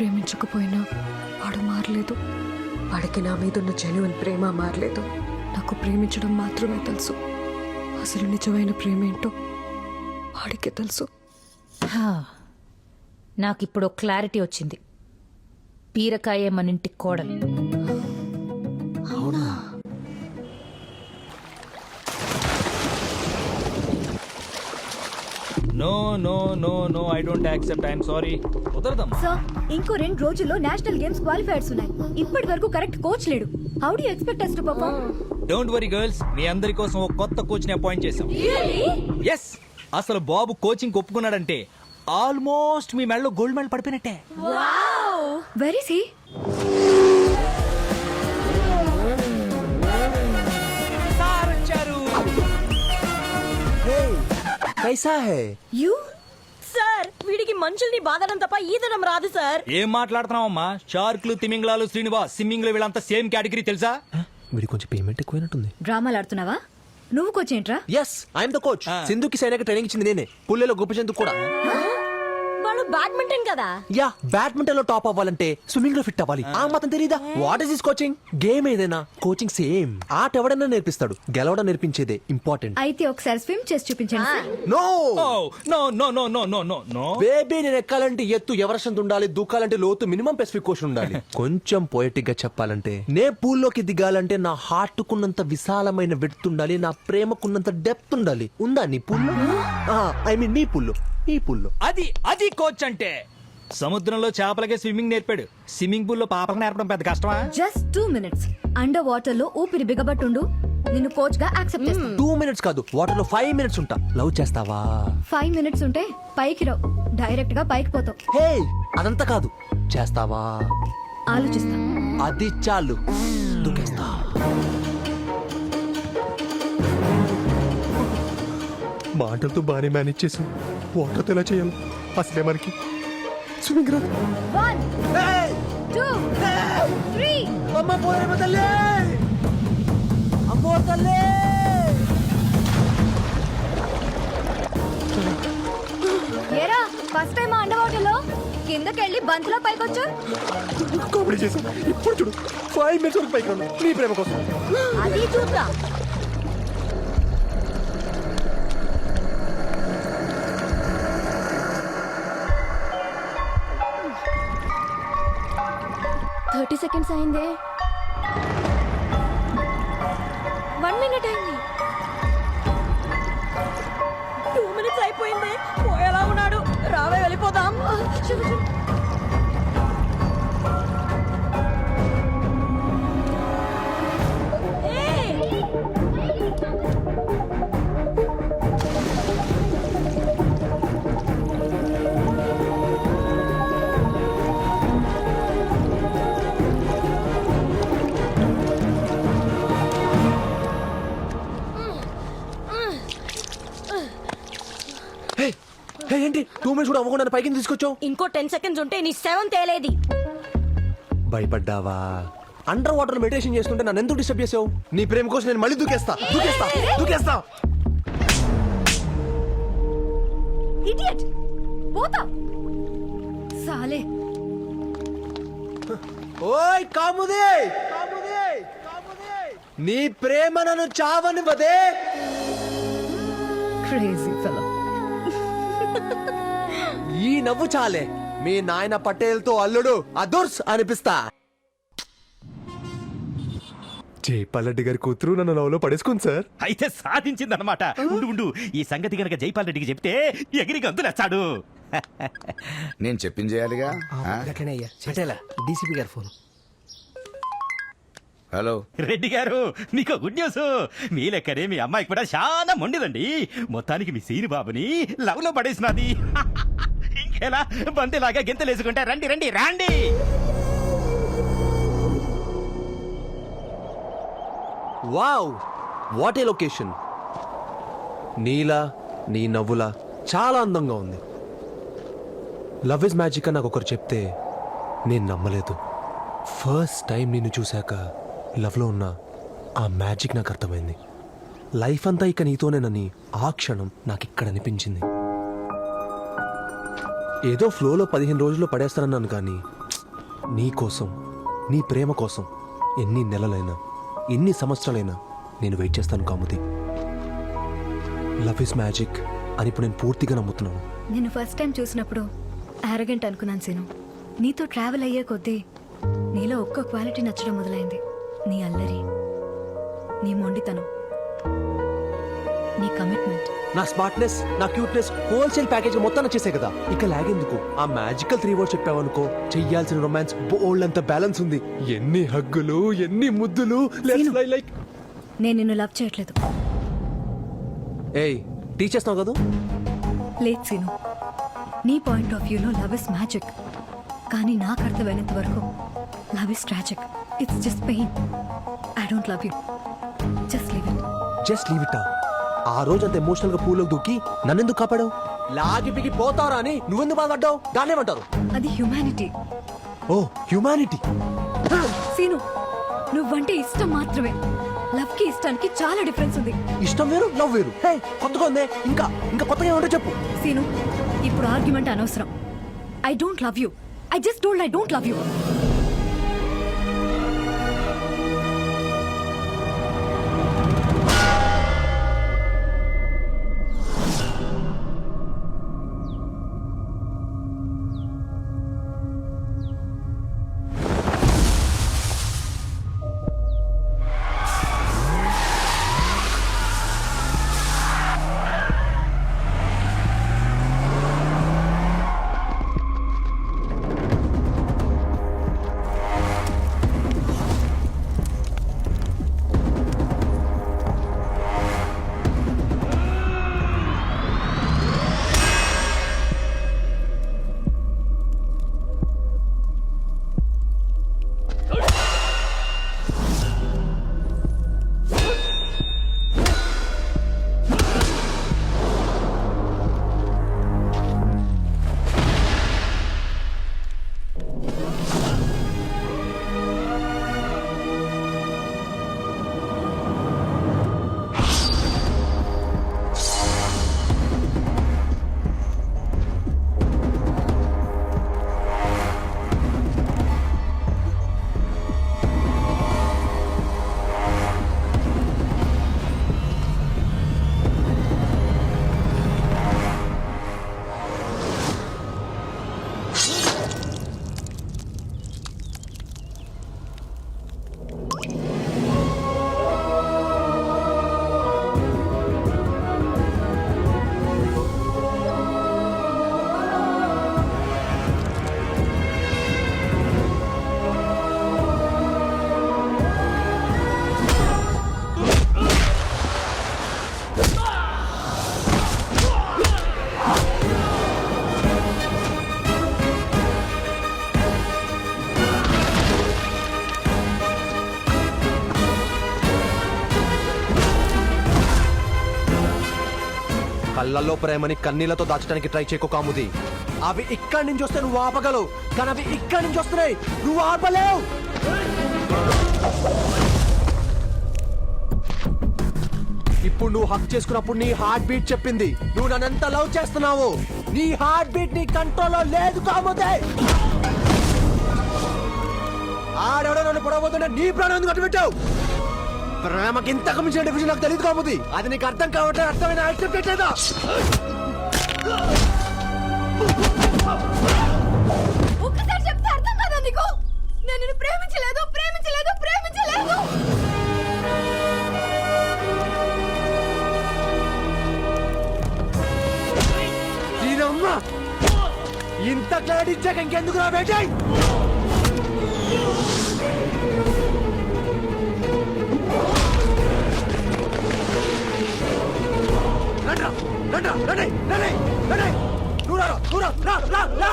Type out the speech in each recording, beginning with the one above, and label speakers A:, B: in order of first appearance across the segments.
A: ప్రేమించకపోయినా వాడు మారలేదు. వాడికి నా మీద ఉన్న జెన్యున్ ప్రేమ మారలేదు. నాకు ప్రేమించడం మాత్రమే తెలుసు. అసలు నిజమైన ప్రేమ ఏంటో వాడికే తెలుసు.
B: హా. నాకిప్పుడు క్లారిటీ వచ్చింది. బీరకాయే మన ఇంటి కోడలు
C: no no no no I don't accept I'm sorry కుదరదమ్మా
D: sir ఇంకో రెండు రోజుల్లో నేషనల్ గేమ్స్ క్వాలిఫైర్స్ ఉన్నాయి. ఇప్పటి వరకు కరెక్ట్ కోచ్ లేడు. How do expect us to perform
C: don't worry girls మీ అందరి కోసం ఒక కొత్త కోచ్ని అపాయింట్ చేశాం ఎస్ అసలు బాబు కోచింగ్ ఒప్పుకున్నాడంటే ఆల్మోస్ట్ మీ మెడలో గోల్డ్ మెడల్ పడిపోయినట్టే.
D: వెరీ సి
E: కైసా హే?
D: యు?
F: సార్ వీడికి మనుషుల్ని బాధడం తప్ప ఈదనం రాదు సార్.
C: ఏం మాట్లాడుతున్నావమ్మా? షార్క్లు తిమింగ్లాలు శ్రీనివాస్ సిమ్మింగ్లు వీళ్ళంతా సేమ్ కేటగిరీ తెలుసా?
E: వీడి కొంచెం పేమెంట్ ఎక్కువైనట్టుంది.
D: డ్రామాలు ఆడుతున్నావా? నువ్వు కోచ్ ఏంట్రా?
E: ఎస్ ఐఎమ్ ద కోచ్ సింధుకి సైనిక ట్రైనింగ్ ఇచ్చింది నేనే. పుల్లెలో గొప్ప కూడా.
F: వాడు బ్యాడ్మింటన్ కదా?
E: యా బ్యాడ్మింటన్లో టాప్ అవ్వాలంటే స్విమ్మింగ్లో ఫిట్ అవ్వాలి. ఆ మాత్రం తెలీదా? What is this coaching game ఏదైనా? కోచింగ్ సేమ్ ఆట ఎవడన్నా నేర్పిస్తాడు. గెలవడం నేర్పించేదే ఇంపార్టెంట్
D: అయితే ఒకసారి స్విమ్ చేసి చూపించండి. Sir
E: no
C: no no no no no no no
E: baby నేను ఎక్కాలంటే ఎత్తు ఎవరసంత ఉండాలి? దూకాలంటే లోతు మినిమం స్పెసిఫికేషన్ ఉండాలి. కొంచెం పోయటిక్గా చెప్పాలంటే. నే పూల్లోకి దిగాలంటే నా హార్ట్ కున్నంత విశాలమైన విడ్త్ ఉండాలి నా ప్రేమకున్నంత డెప్త్ ఉండాలి. ఉందా నీ పూల్లో? ఐ మీన్ నీ పూల్లో. నీ పూల్లో
C: అది అది కోచ్ అంటే. సముద్రంలో చేపలకే స్విమ్మింగ్ నేర్పాడు. స్విమ్మింగ్ పూల్లో పాపకు నేర్పడం పెద్ద కష్టమా?
D: జస్ట్ టూ మినిట్స్ అండర్ వాటర్లో ఊపిరి బిగబట్టుండు. నిన్ను కోచ్గా యాక్సెప్ట్ చేస్తాను
E: టూ మినిట్స్ కాదు. వాటర్లో ఫైవ్ మినిట్స్ ఉంటా. లవ్ చేస్తావా?
D: ఫైవ్ మినిట్స్ ఉంటే పైకి రావు. డైరెక్ట్గా పైకి పోతావు.
E: హే అదంతా కాదు. చేస్తావా?
D: ఆలోచిస్తా.
E: అది చాలు. దూకేస్తా. మాటలతో బాగానే మేనేజ్ చేసి వాటర్తో ఎలా చేయాలి? అసలే మనకి. స్విమ్మింగ్ రాదు
D: వన్ టూ త్రీ
E: అమ్మ పోయమ్మ తల్లి! అమ్మో తల్లి!
D: ఏరా ఫస్ట్ టైం అండర్ వాటర్లో కిందకెళ్ళి బంతిలో పైకొచ్చు?
E: కామెడీ చేసాం ఇప్పుడు చూడు ఫైవ్ మినిట్స్ వరకు పైకి రాను నీ ప్రేమ కోసం.
D: అది చూద్దాం. సెకండ్స్ అయిందే
F: టూ మినిట్స్
E: కూడా అవ్వకుండా పైకి తీసుకొచ్చావు.
F: ఇంకో టెన్ సెకండ్స్ ఉంటే నీ సెవెన్ తేలేది.
E: భయపడ్డావా? అండర్ వాటర్ మెడిటేషన్ చేస్తుంటే నన్ను ఎందుకు డిస్టర్బ్ చేసావు? నీ ప్రేమ కోసం నేను మళ్ళీ దూకేస్తా. దూకేస్తా. దూకేస్తా.
D: ఇడియట్ పోతా. సాలే.
E: ఓయ్ కాముదే! కాముదే కాముదే నీ ప్రేమ నన్ను చావనివ్వదే.
A: క్రేజీ
E: ఈ నవ్వు చాలే. మీ నాయన పటేల్తో అల్లుడు అదుర్స్ అనిపిస్తా. జయపాలరెడ్డి గారి కూతురు నన్ను లవ్లో పడేసుకుంది సార్.
G: అయితే సాధించిందనమాట ఉండు ఉండు. ఈ సంగతి గనక జైపాల్ రెడ్డికి చెప్తే ఎగిరి గంతులేస్తాడు.
H: నేను చెప్పింది చేయాలిగా?
I: డీసీపీ గారి ఫోన్.
H: హలో.
G: రెడ్డి గారు మీకు గుడ్ న్యూస్. మీ లెక్కనే మీ అమ్మాయి కూడా చాలా మొండిదండి. మొత్తానికి మీ సీని బాబుని లవ్లో పడేసినది. ఎలా బంతిలాగా గెంతలేసుకుంటే రండి రండి రాండి!
E: వావ్! వాట్ ఏ లొకేషన్ నీలా నీ నవ్వులా చాలా అందంగా ఉంది. లవ్ ఇస్ మ్యాజిక్ అని నాకు ఒకరు చెప్తే నేను నమ్మలేదు. ఫస్ట్ టైం నిన్ను చూశాక లవ్లో ఉన్న ఆ మ్యాజిక్ నాకు అర్థమైంది. లైఫ్ అంతా ఇక నీతోనేనని ఆ క్షణం నాకు ఇక్కడ అనిపించింది. ఏదో ఫ్లోలో పదిహేను రోజుల్లో పడేస్తానన్నాను కానీ నీ కోసం నీ ప్రేమ కోసం ఎన్ని నెలలైనా ఎన్ని సంవత్సరాలైనా నేను వెయిట్ చేస్తాను కాముది. లవ్ ఇస్ మ్యాజిక్ అని ఇప్పుడు నేను పూర్తిగా నమ్ముతున్నాను.
D: నేను ఫస్ట్ టైం చూసినప్పుడు ఆరోగెంట్ అనుకున్నాను సీను. నీతో ట్రావెల్ అయ్యే కొద్దీ నీలో ఒక్క క్వాలిటీ నచ్చడం మొదలైంది. నీ అల్లరి నీ మొండితనం. నా
E: స్మార్ట్నెస్ నా క్యూట్నెస్ హోల్సేల్ ప్యాకేజ్ మొత్తం వచ్చేసాయి కదా. ఇక లాగేందుకు ఆ మ్యాజికల్ త్రీ వర్డ్స్ చెప్పావనుకో చెయ్యాల్సిన రొమాన్స్ బోల్డ్ అంత బ్యాలెన్స్ ఉంది. ఎన్ని హగ్గులు ఎన్ని ముద్దులు. లైక్
D: నేను నిన్ను లవ్ చేయట్లేదు.
E: ఏయ్ టీచ్ చేస్తున్నావు కదా?
D: లేదు సీను. నీ పాయింట్ ఆఫ్ వ్యూలో లవ్ ఇస్ మ్యాజిక్ కానీ నాకు అర్థమైనంత వరకు love is tragic it's just pain I don't love you just leave it
E: just leave it ఆ రోజు అంత ఎమోషనల్గా పూలోకి దూకి నన్నెందుకు కాపాడావు? లాగి పిగి పోతావరా అని నువ్వెందుకు బాధపడ్డావు? దాన్ని ఏమంటారు?
D: అది హ్యుమానిటీ
E: ఓ హ్యుమానిటీ
D: సీను నువ్వంటే ఇష్టం మాత్రమే. లవ్కి ఇష్టానికి చాలా డిఫరెన్స్ ఉంది.
E: ఇష్టం వేరు లవ్ వేరు. హే కొత్తగా ఉందే ఇంకా ఇంకా కొత్తగా ఏమంటే చెప్పు.
D: సీను ఇప్పుడు ఆర్గ్యుమెంట్ అనవసరం. I don't love you I just don't I don't love you
E: కళ్ళల్లో ప్రేమని కన్నీళ్ళతో దాచడానికి ట్రై చేయకు కాముది. అవి ఇక్కడి నుంచి వస్తే నువ్వు ఆపగలవు. కానీ అవి ఇక్కడి నుంచి వస్తున్నాయి. నువ్వు ఆపలేవు. ఇప్పుడు నువ్వు హక్ చేసుకున్నప్పుడు నీ హార్ట్ బీట్ చెప్పింది. నువ్వు నన్ను ఎంత లవ్ చేస్తున్నావు? నీ హార్ట్ బీట్ నీ కంట్రోల్లో లేదు కాముదే. ఆడెవడో నన్ను పొడవబోతుంటే నీ ప్రాణం ఎందుకు అటు పెట్టావు ప్రేమకి ఇంతకు మించిన డిఫిషన్ నాకు తెలియదు కాముది. అది నీకు అర్థం కావట్లేదు అర్థమైన యాక్సెప్ట్ చేయట్లేదా
D: ఒక్కసారి చెప్తే అర్థం కాదా నీకు? నేను నిన్ను ప్రేమించలేదు ప్రేమించలేదు ప్రేమించలేదు.
E: దీనమ్మ ఇంత క్లారిటీ ఇచ్చాక ఇంకెందుకు నా బేటాయ్? రా, నువ్వు రా, రా, రా,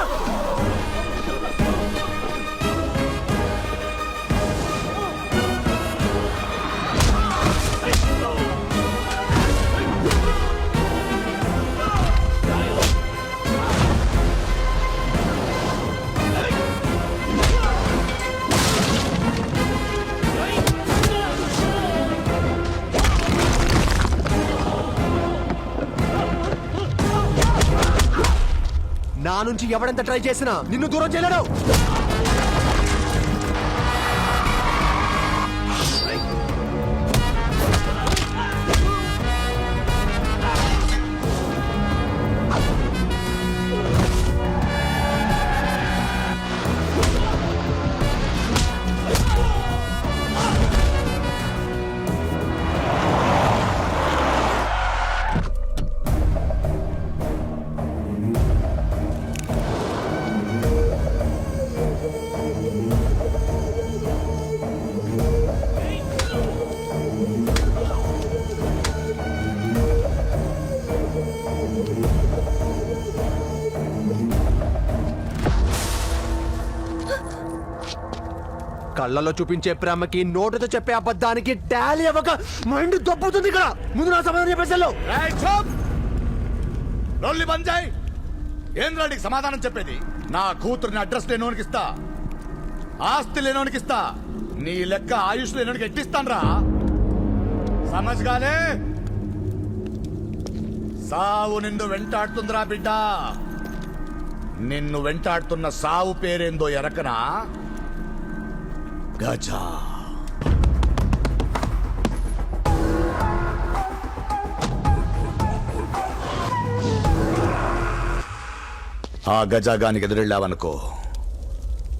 E: నుంచి ఎవడెంత ట్రై చేసినా నిన్ను దూరం చేయలేడు. కళ్ళలో చూపించే ప్రేమకి నోటుతో చెప్పే అబద్ధానికి టాలీ అవ్వక మైండ్ దొబ్బుతుంది ఇక్కడ. ముందు నా సమాధానం చెప్పేసాను
H: లొల్లి బంజాయ్ చేయి. ఏం నీకు సమాధానం చెప్పేది? నా కూతురిని అడ్రస్ లేనోనికి ఇస్తా. ఆస్తి లేనోనికి ఇస్తా. నీ లెక్క ఆయుష్ లేనోనికి ఎట్టిస్తాన్రా సమజ్గానే సావు నిన్ను వెంటాడుతుందిరా బిడ్డ. నిన్ను వెంటాడుతున్న సావు పేరేందో ఎరకనా? గజా. ఆ గజాగానికి ఎదురెళ్ళావనుకో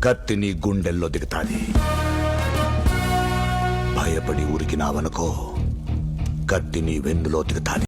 H: కత్తి నీ గుండెల్లో దిగుతాది. భయపడి ఉరికినావనుకో కత్తి నీ వెన్నులో దిగుతాది.